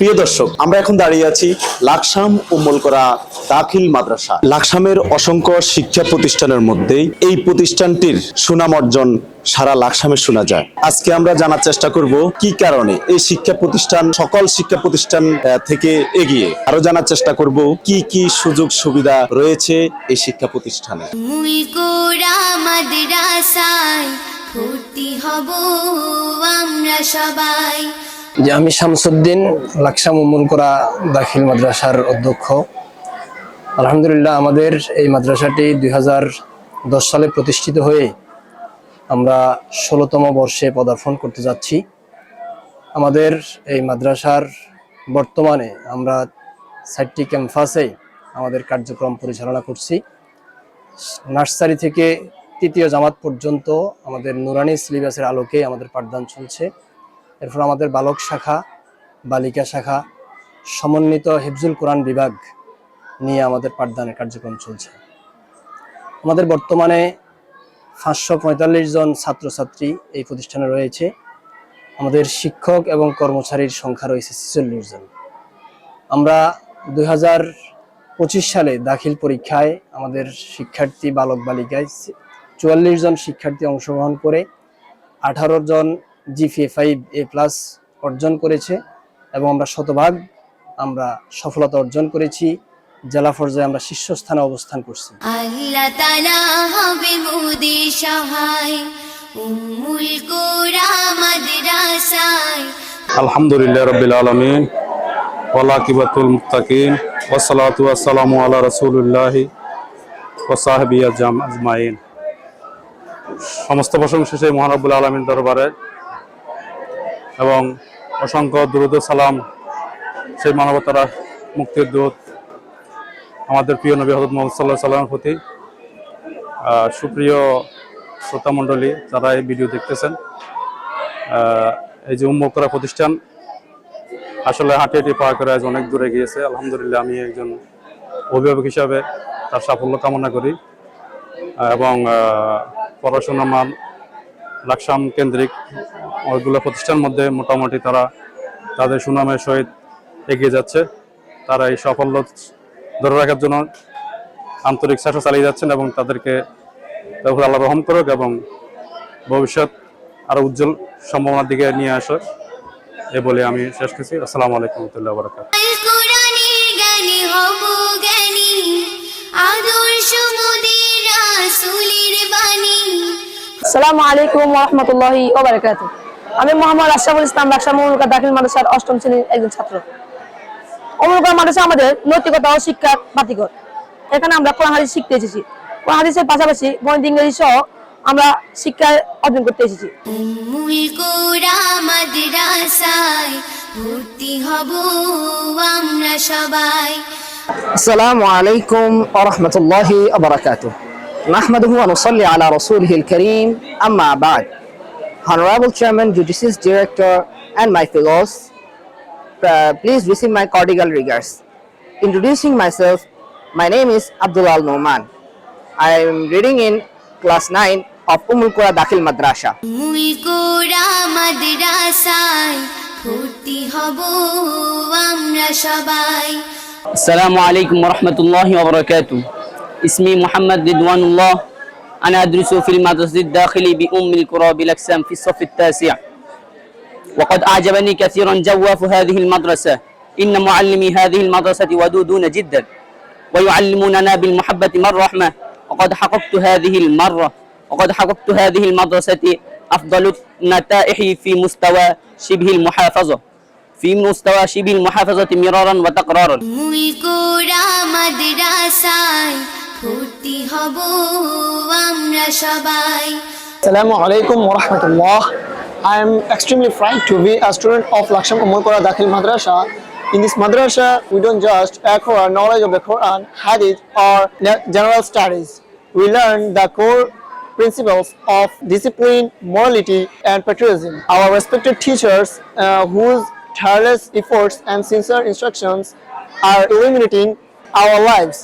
প্রিয় দর্শক, আমরা এখন দাঁড়িয়ে আছি লাকসাম উম্মলকরা দাখিল মাদ্রাসা। লাকসামের অসংখ্য শিক্ষা প্রতিষ্ঠানের মধ্যেই এই প্রতিষ্ঠানটির সুনাম অর্জন সারা লাকসামে শোনা যায়। আজকে আমরা জানার চেষ্টা করব কি কারণে এই শিক্ষা প্রতিষ্ঠান, সকল শিক্ষা প্রতিষ্ঠান থেকে এগিয়ে। আরও জানার চেষ্টা করব কি কি সুযোগ সুবিধা রয়েছে এই শিক্ষা প্রতিষ্ঠানে। ভর্তি হব আমরা সবাই। যে আমি শামসুদ্দিন লাকসাম উমুল করা দাখিল মাদ্রাসার অধ্যক্ষ। আলহামদুলিল্লাহ আমাদের এই মাদ্রাসাটি দুই হাজার দশ সালে প্রতিষ্ঠিত হয়ে আমরা ষোলোতম বর্ষে পদার্পণ করতে যাচ্ছি। আমাদের এই মাদ্রাসার বর্তমানে আমরা সাতটি ক্যাম্পাসে আমাদের কার্যক্রম পরিচালনা করছি। নার্সারি থেকে তৃতীয় জামাত পর্যন্ত আমাদের নুরানি সিলেবাসের আলোকে আমাদের পাঠদান চলছে। এরপর আমাদের বালক শাখা, বালিকা শাখা, সমন্বিত হিফজুল কোরআন বিভাগ নিয়ে আমাদের পাঠদানের কার্যক্রম চলছে। আমাদের বর্তমানে পাঁচশো পঁয়তাল্লিশ জন ছাত্রছাত্রী এই প্রতিষ্ঠানে রয়েছে। আমাদের শিক্ষক এবং কর্মচারীর সংখ্যা রয়েছে ছেচল্লিশ জন। আমরা দুই হাজার পঁচিশ সালে দাখিল পরীক্ষায় আমাদের শিক্ষার্থী, বালক, বালিকায় চুয়াল্লিশ জন শিক্ষার্থী অংশগ্রহণ করে আঠারো জন জিপিএ ফাইভ এ প্লাস অর্জন করেছে এবং আমরা শতভাগ আমরা সফলতা অর্জন করেছি। জেলা পর্যায়ে আমরা শীর্ষস্থানে অবস্থান করছি। আল্লাহ তালা হবে মোদের সহায় উম্মুল কোরা মাদ্রাসায়। আলহামদুলিল্লাহ রবিল আলমিন ওলাকিবাতুল মুতাকিন ওসালাতু আসসালামু আল্লাহ রসুল্লাহ ওসাহবি আজম আজমাইন। সমস্ত প্রশংসা সেই মহানবুল আলমীর দরবারে। এবং অসংখ্য দুরুদ সালাম সেই মানবতারা মুক্তির দূত আমাদের প্রিয় নবী হজরত মোহাম্মদ সাল্লাহ সাল্লামের প্রতি। সুপ্রিয় শ্রোতা মণ্ডলী যারা এই ভিডিও দেখতেছেন এই যে উন্মুক্তরা প্রতিষ্ঠান আসলে হাঁটি হাঁটি পাওয়া করে আজ অনেক দূরে গিয়েছে। আলহামদুলিল্লাহ আমি একজন অভিভাবক হিসাবে তার সাফল্য কামনা করি। এবং আহ, পড়াশোনার মান লাকসাম কেন্দ্রিক ওইগুলো প্রতিষ্ঠান মধ্যে মোটামুটি তারা তাদের সুনামের সহিত এগিয়ে যাচ্ছে। তারা এই সাফল্য ধরে রাখার জন্য আন্তরিক চেষ্টা চালিয়ে যাচ্ছেন এবং তাদেরকে আল্লাহ রহম করুক এবং ভবিষ্যৎ আরও উজ্জ্বল সম্ভাবনার দিকে নিয়ে আসে। এ বলে আমি শেষ করছি। আসসালামু আলাইকুম রহমতুল্লাহ বরকাত আসসালামু আলাইকুম রহমতুল্লাহি ওবারাকাতু আমি মোহাম্মদ আশরাফুল ইসলাম বাক্সা মমলুকা দাখিল মাদ্রাসার অষ্টম শ্রেণির একজন ছাত্র। অমলুকা মাদ্রাসা আমাদের নৈতিকতা ও শিক্ষা বাতিঘর। এখানে আমরা কোরআন হাদিস শিখতে এসেছি। কোরআন হাদিসের পাশাপাশি গণিত ইংরেজি সহ আমরা শিক্ষা অর্জন করতে এসেছি। আসসালামু আলাইকুম আরহামতুল্লাহি আবরাকাতু নাহমাদুহু ওয়া নুসাল্লি আলা রাসূলিহিল কারীম। আম্মা বা'দ। Honorable Chairman, Judicious Director, and my fellows, uh, please receive my cordial regards. Introducing myself, my name is Abdul Al Noman. I am reading in class 9 of Umulkura Dakhil Madrasa. Umul Kura Madrasai, ফুর্তি হব আমরা সবাই أنا أدرس في المدرسة الداخلي بأم القرى بالأقسام في الصف التاسع وقد أعجبني كثيرا جواف هذه المدرسة إن معلمي هذه المدرسة ودودون جدا ويعلموننا بالمحبة والرحمة وقد حققت هذه المرة وقد حققت هذه المدرسة أفضل النتائج في مستوى شبه المحافظة في مستوى شبه المحافظة مرارا وتكرارا মুই কোরা মাদ্রাসায় ভর্তি হব আমরা সবাই alaikum wa rahmatullah. I am extremely proud to be a student of Laksham Umar Qura Dakhil Madrasa. In this madrasa, we don't just acquire knowledge of the Quran, Hadith, or general studies. We learn the core principles of discipline, morality, and patriotism. Our respected teachers, uh, whose tireless efforts and sincere instructions are illuminating our lives.